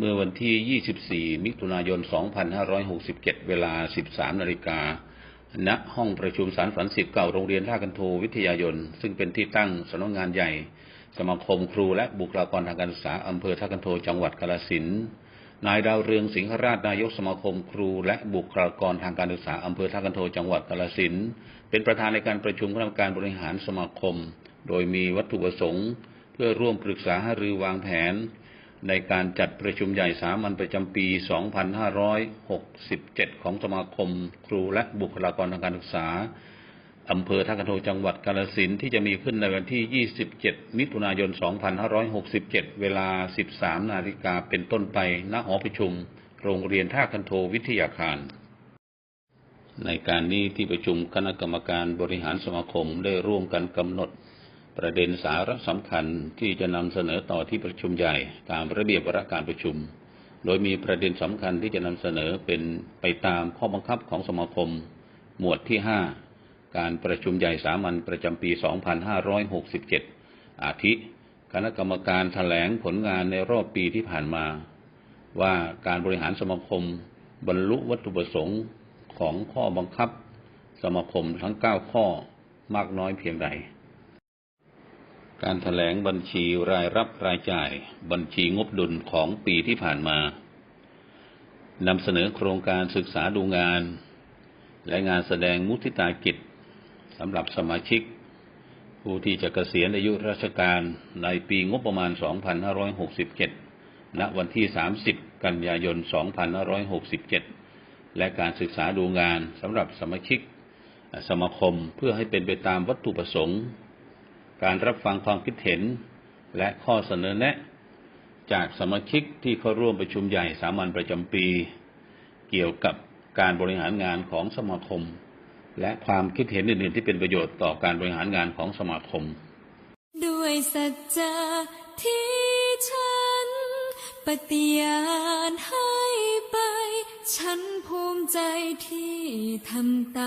เมื่อวันที่ 24 มิถุนายน 2567 เวลา 13 นาฬิกา ณ ห้องประชุมสารฝันสิทธิ์เก่าโรงเรียนท่ากันโทวิทยายน ซึ่งเป็นที่ตั้งสำนักงานใหญ่ สมาคมครูและบุคลากรทางการศึกษาอำเภอท่ากันโทจังหวัดกาฬสินธุ์ นายดาวเรืองสิงหราชนายกสมาคมครูและบุคลากรทางการศึกษาอำเภอท่ากันโทจังหวัดกาฬสินธุ์ เป็นประธานในการประชุมคณะกรรมการบริหารสมาคม โดยมีวัตถุประสงค์ เพื่อร่วมปรึกษาหารือวางแผน ในการจัดประชุมใหญ่สามัญประจำปี 2567 ของสมาคม ครูและบุคลากรทางการศึกษา อำเภอท่ากันโทจังหวัดกาฬสินที่จะมีขึ้นในวันที่ 27 มิถุนายน 2567 เวลา 13 นาฬิกาเป็นต้นไป ณ หอประชุม โรงเรียนท่ากันโทวิทยาคาร ในการนี้ที่ประชุมคณะกรรมการบริหารสมาคมได้ร่วมกันกำหนด ประเด็นสาระสำคัญที่จะนำเสนอต่อที่ประชุมใหญ่ตามระเบียบวาระการประชุม โดยมีประเด็นสำคัญที่จะนำเสนอเป็นไปตามข้อบังคับของสมาคม หมวดที่ 5 การประชุมใหญ่สามัญประจำปี 2567 อาทิ คณะกรรมการแถลงผลงานในรอบปีที่ผ่านมา ว่าการบริหารสมาคม บรรลุวัตถุประสงค์ของข้อบังคับ สมาคมทั้ง 9 ข้อมากน้อยเพียงใด การถแถลงบัญชีรายรับรายจ่าย บัญชีงบดุลของปีที่ผ่านมานำเสนอโครงการศึกษาดูงาน และงานแสดงมุทิตากิจสำหรับสมาชิก ผู้ที่จะเกษียณอายุราชการในปีงบประมาณ 2567 ณ วันที่ 30 กันยายน 2567 และการศึกษาดูงานสำหรับสมาชิก สมาคมเพื่อให้เป็นไปตามวัตถุประสงค์ การรับฟังความคิดเห็น และข้อเสนอแนะ จากสมาชิกที่เข้าร่วมประชุมใหญ่สามัญประจำปี เกี่ยวกับการบริหารงานของสมาคม และความคิดเห็นอื่นๆที่เป็นประโยชน์ต่อการบริหารงานของสมาคม ด้วยสัจจะที่ฉัน ปฏิญาณให้ไป ฉันภูมิใจที่ทำตาม